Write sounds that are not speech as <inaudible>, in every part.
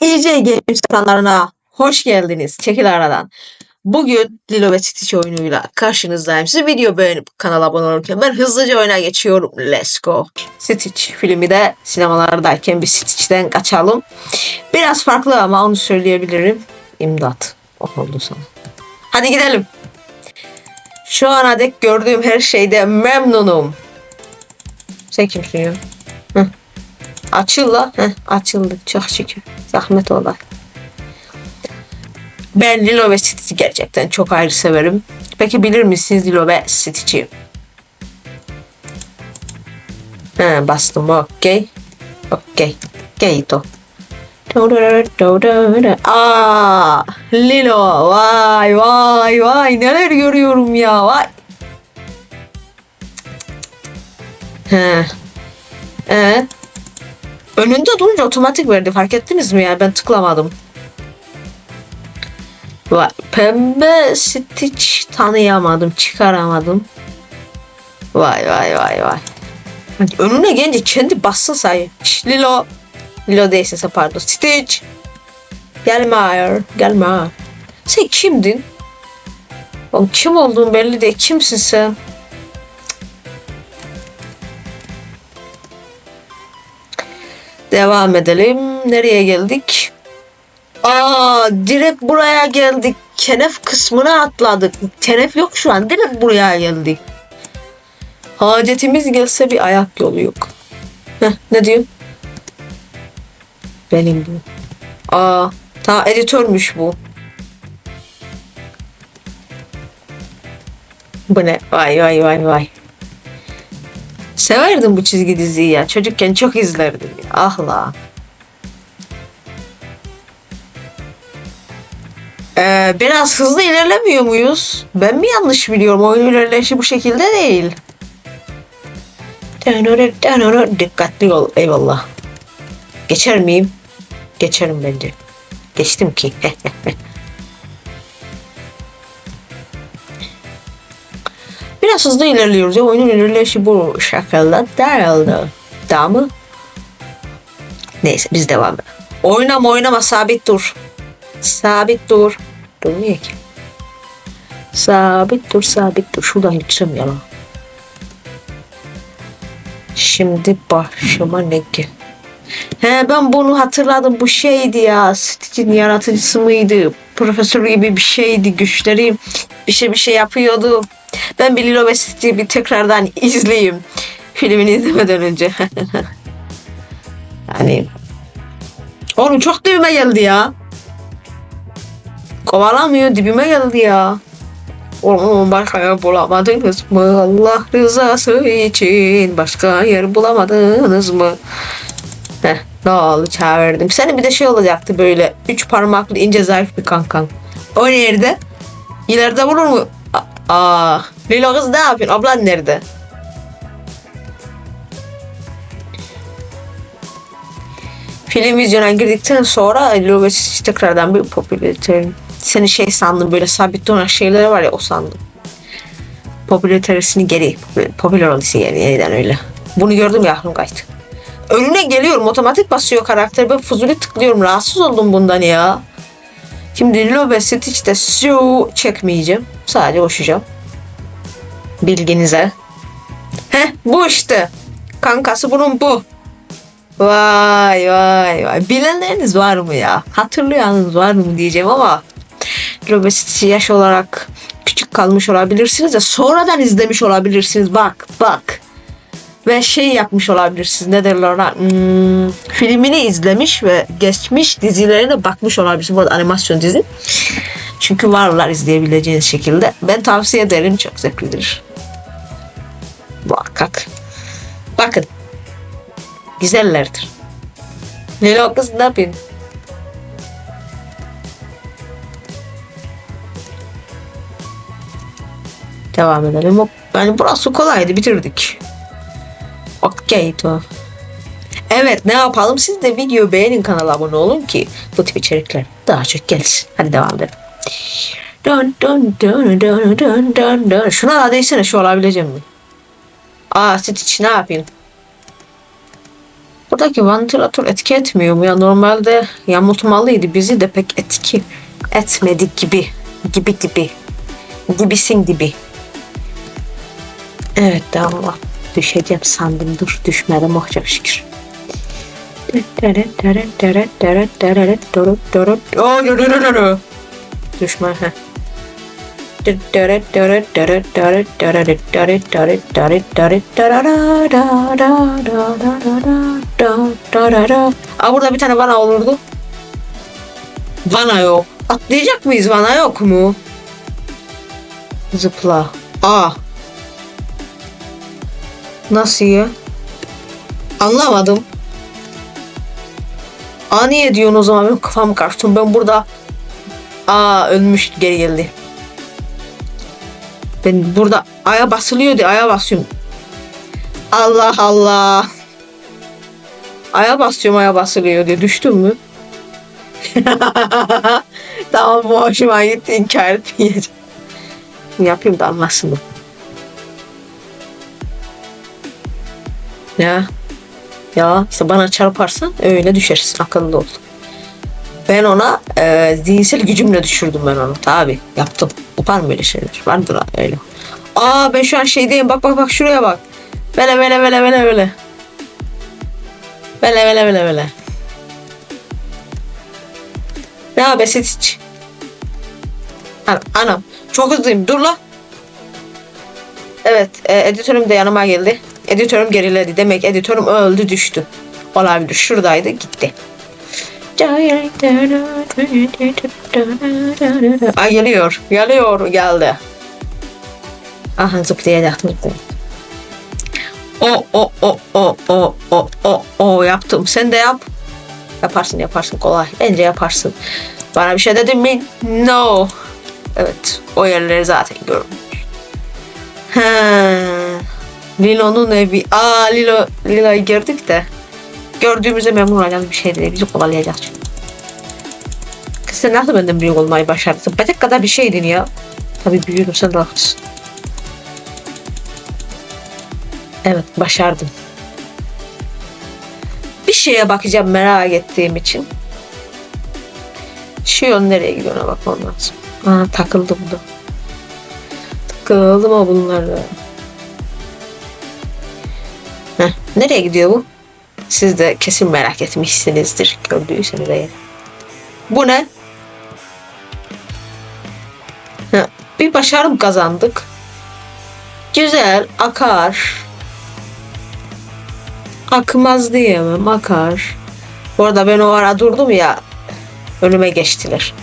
EJ Games kanalına hoş geldiniz. Çekil aradan. Bugün Lilo ve Stitch oyunuyla karşınızdayım. Siz video beğenip kanala abone olurken ben hızlıca oyuna geçiyorum. Let's go. Stitch filmi de sinemalardayken bir Stitch'ten kaçalım. Biraz farklı ama onu söyleyebilirim. İmdat. Oh oldu sana. Hadi gidelim. Şu ana dek gördüğüm her şeyde memnunum. Sen kimsin ya? Açıl la. Açıldı. Çok şükür. Zahmet olay. Ben Lilo ve Stitch'i gerçekten çok ayrı severim. Peki bilir misiniz Lilo ve Stitch'i? He bastım okey. Okey. Gayto. Aa, Lilo vay vay vay neler görüyorum ya vay. He. Evet. Önünde durunca otomatik verdi. Fark ettiniz mi ya? Ben tıklamadım. Vay, pembe Stitch tanıyamadım. Çıkaramadım. Vay vay vay vay. Önüne gelince kendi bassın sayı. Şş, Lilo. Lilo değilse pardon. Stitch. Gelme hayır. Gelme hayır. Sen kimdin? Oğlum kim olduğun belli değil. Kimsin sen? Devam edelim. Nereye geldik? Aa, direkt buraya geldik. Kenef kısmına atladık. Kenef yok şu an. Direkt buraya geldik. Hacetimiz gelse bir ayak yolu yok. Heh, ne diyor? Benim bu. Aa, ta editörmüş bu. Bu ne? Vay vay vay vay. Severdim bu çizgi diziyi ya. Çocukken çok izlerdim ya. Ah la. Ee, biraz hızlı ilerlemiyor muyuz? Ben mi yanlış biliyorum? Oyun ilerleyişi bu şekilde değil. Dikkatli ol. Eyvallah. Geçer miyim? Geçerim bence. Geçtim ki. <laughs> Biraz hızlı ilerliyoruz ya. Oyunun ilerleyişi bu şekilde değildi. Daha mı? Neyse biz devam edelim. Oynama oynama sabit dur. Sabit dur. Durmuyor ki. Sabit dur sabit dur. Şuradan gideceğim ya. Şimdi başıma ne ki? He ben bunu hatırladım. Bu şeydi ya. Stitch'in yaratıcısı mıydı? Profesör gibi bir şeydi. Güçleri bir şey bir şey yapıyordu. Ben bir Lilo ve Stitch'i bir tekrardan izleyeyim. Filmini izlemeden önce. <laughs> yani Oğlum çok dibime geldi ya. Kovalamıyor dibime geldi ya. Oğlum başka yer bulamadınız mı? Allah rızası için başka yer bulamadınız mı? Oldu çağırdım. Senin bir de şey olacaktı böyle. Üç parmaklı ince zarif bir kankan. O nerede? İleride bulur mu? Aa, Lilo kız ne yapıyorsun? Ablan nerede? Film vizyona girdikten sonra Lilo ve Stitch tekrardan bir popülarite. Seni şey sandım böyle sabit olan şeyleri var ya o sandım. Popülaritesini geri, popüler olması yani yeniden öyle. Bunu gördüm ya aklım kaçtı. Önüne geliyorum otomatik basıyor karakter. Ben fuzuli tıklıyorum. Rahatsız oldum bundan ya. Şimdi Lilo ve Stitch'te su çekmeyeceğim. Sadece koşacağım. Bilginize. Heh bu işte. Kankası bunun bu. Vay vay vay. Bilenleriniz var mı ya? Hatırlayanınız var mı diyeceğim ama Lilo Stitch'i yaş olarak küçük kalmış olabilirsiniz de sonradan izlemiş olabilirsiniz. Bak bak ve şey yapmış olabilirsiniz. Ne derler ona? Hmm, filmini izlemiş ve geçmiş dizilerine bakmış olabilirsiniz. Bu arada animasyon dizi. Çünkü varlar izleyebileceğiniz şekilde. Ben tavsiye ederim. Çok zevklidir. Muhakkak. Bakın. Güzellerdir. Lilo kız ne yapayım? Devam edelim. Yani burası kolaydı. Bitirdik. Okey tamam. Evet ne yapalım siz de video beğenin kanala abone olun ki bu tip içerikler daha çok gelsin. Hadi devam edelim. Dön dön dön dön dön dön dön. Şuna da değsene şu olabileceğim mi? Aa Stitch ne yapayım? Buradaki vantilatör etki etmiyor mu ya? Normalde yamultmalıydı bizi de pek etki etmedi gibi. Gibi gibi. Gibisin gibi. Evet damla. Düşeceğim sandım. Dur düşmedim. Oh çok şükür. Oh. Düşme. heh. Aa, burada bir tane vana olurdu. Vana yok. Atlayacak mıyız? Vana yok mu? Zıpla. Aa. Nasıl ya? Anlamadım. Aa niye diyorsun o zaman? Benim kafam karıştı. Ben burada Aa ölmüş geri geldi. Ben burada aya basılıyor diye aya basıyorum. Allah Allah. Aya basıyorum aya basılıyor diye düştün mü? <laughs> tamam bu hoşuma gitti inkar etmeyeceğim. Yapayım da anlasın. Ya. Ya bana çarparsan öyle düşersin akıllı ol. Ben ona e, zihinsel gücümle düşürdüm ben onu. Tabi yaptım. Yapar mı böyle şeyler? Vardır öyle. Aa ben şu an şeydeyim. Bak bak bak şuraya bak. Böyle böyle böyle böyle böyle. Böyle böyle böyle böyle. Ne haber hiç? Anam, anam. Çok hızlıyım. Dur la. Evet. E, editörüm de yanıma geldi. Editörüm geriledi. Demek editörüm öldü düştü. Olabilir. Şuradaydı gitti. Ay geliyor. Geliyor. Geldi. Aha zıplayacaktım. O o o o o o o o yaptım. Sen de yap. Yaparsın yaparsın kolay. Bence yaparsın. Bana bir şey dedin mi? No. Evet. O yerleri zaten görmüş. Ha. Lilo'nun evi. Aa Lilo Lilo'yu gördük de. Gördüğümüzde memnun olacağız bir şey değil. Bizi kovalayacak çünkü. Kız sen nasıl benden büyük olmayı başardın? Bacak kadar bir şeydin ya. Tabii büyüdüm sen de haklısın. Evet başardım. Bir şeye bakacağım merak ettiğim için. Şu yol nereye gidiyor ona bakmam lazım. Aa, takıldım da. Takıldım ama bunlarla. Nereye gidiyor bu? Siz de kesin merak etmişsinizdir. Gördüyseniz eğer. Bu ne? Ha, bir başarım kazandık. Güzel, akar. Akmaz diyemem, akar. Bu arada ben o ara durdum ya. Önüme geçtiler.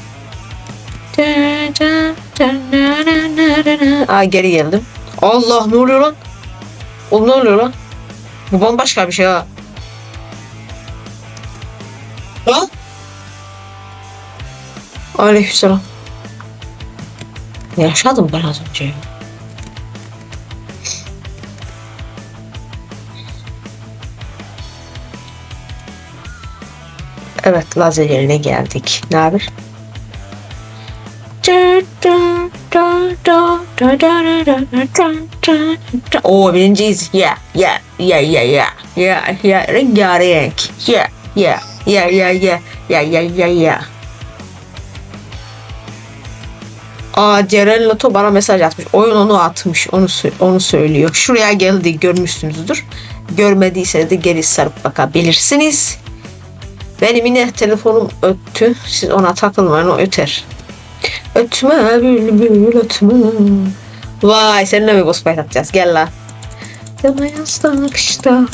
Aa geri geldim. Allah ne oluyor lan? Oğlum ne oluyor lan? Bu bambaşka bir şey ha. Ha? Aleykümselam. Yaşadım ben az önce. Evet, lazer yerine geldik. Ne haber? Oo birinciyiz. Yeah, yeah, yeah, yeah, yeah, yeah, yeah, rengarenk. Yeah, yeah, yeah, yeah, yeah, yeah, yeah, yeah, yeah. Aa Ceren Loto bana mesaj atmış. Oyun onu atmış. Onu onu söylüyor. Şuraya geldi görmüşsünüzdür. Görmediyseniz de geri sarıp bakabilirsiniz. Benim yine telefonum öttü. Siz ona takılmayın o öter. Ötme bülbül ötme. Vay seninle mi boss fight atacağız? Gel lan. Yana yaslan kışta.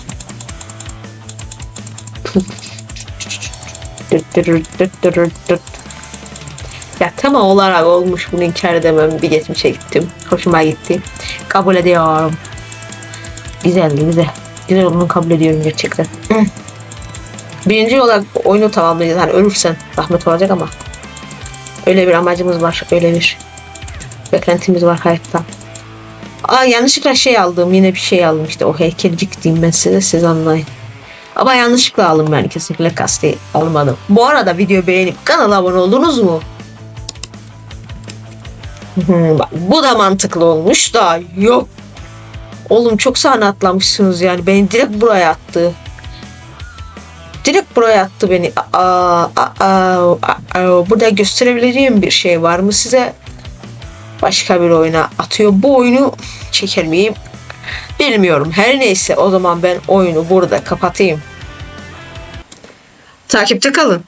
Ya tam olarak olmuş bunu inkar edemem. Bir geçmişe gittim. Hoşuma gitti. Kabul ediyorum. Güzeldi güzel. Güzel olduğunu kabul ediyorum gerçekten. Birinci olarak oyunu tamamlayacağız. Hani ölürsen rahmet olacak ama. Öyle bir amacımız var. Öyle bir beklentimiz var hayattan. Aa yanlışlıkla şey aldım. Yine bir şey aldım işte. O heykelcik diyeyim ben size. Siz anlayın. Ama yanlışlıkla aldım ben. Kesinlikle kasti almadım. Bu arada video beğenip kanala abone oldunuz mu? Bak, bu da mantıklı olmuş da yok. Oğlum çok sahne atlamışsınız yani. Beni direkt buraya attı. Direkt buraya attı beni. Aa, aa, aa, aa. Burada gösterebileceğim bir şey var mı size? Başka bir oyuna atıyor. Bu oyunu çeker miyim? Bilmiyorum. Her neyse o zaman ben oyunu burada kapatayım. Takipte kalın.